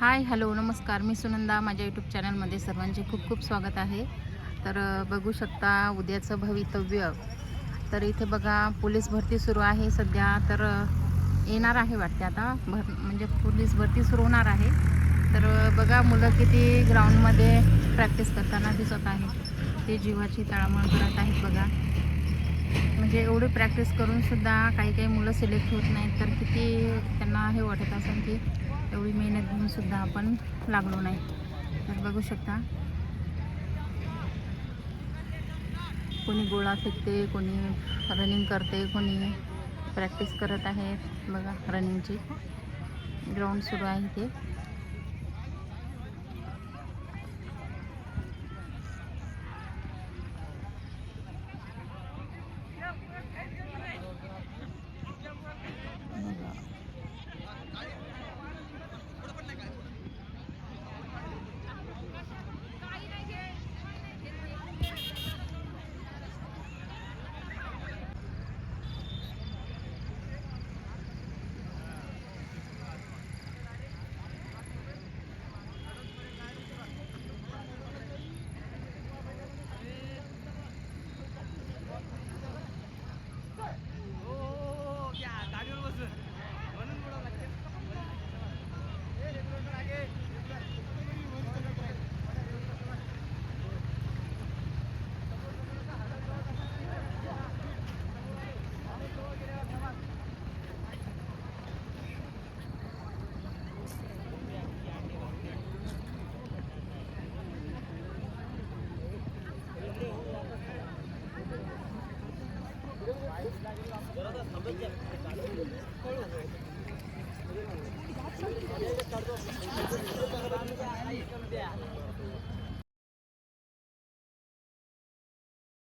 Hi hello नमस्कार. मी सुनंदा. माझ्या YouTube चॅनलमध्ये सर्वांचे खूप खूप स्वागत आहे. तर बघू शकता उद्याचं भवितव्य. तर इथे बघा पोलीस भरती सुरू आहे सध्या. तर येणार आहे वाटते आता. भर म्हणजे पोलीस भरती सुरू होणार आहे. तर बघा मुलं किती ग्राउंडमध्ये प्रॅक्टिस करताना दिसत आहे ते जीवाची तळमळ करत आहेत बघा. म्हणजे एवढी प्रॅक्टिस करून सुद्धा काही काही मुलं सिलेक्ट होत नाहीत तर किती त्यांना हे वाटत असेल की एवढी मेहनत घेऊन सुद्धा आपण लागलो नाही. तर बघू शकता. कोणी गोळा फेकते कोणी रनिंग करते कोणी प्रॅक्टिस करत आहेत. बघा रनिंगची ग्राउंड सुरू आहे ते ¡Gracias!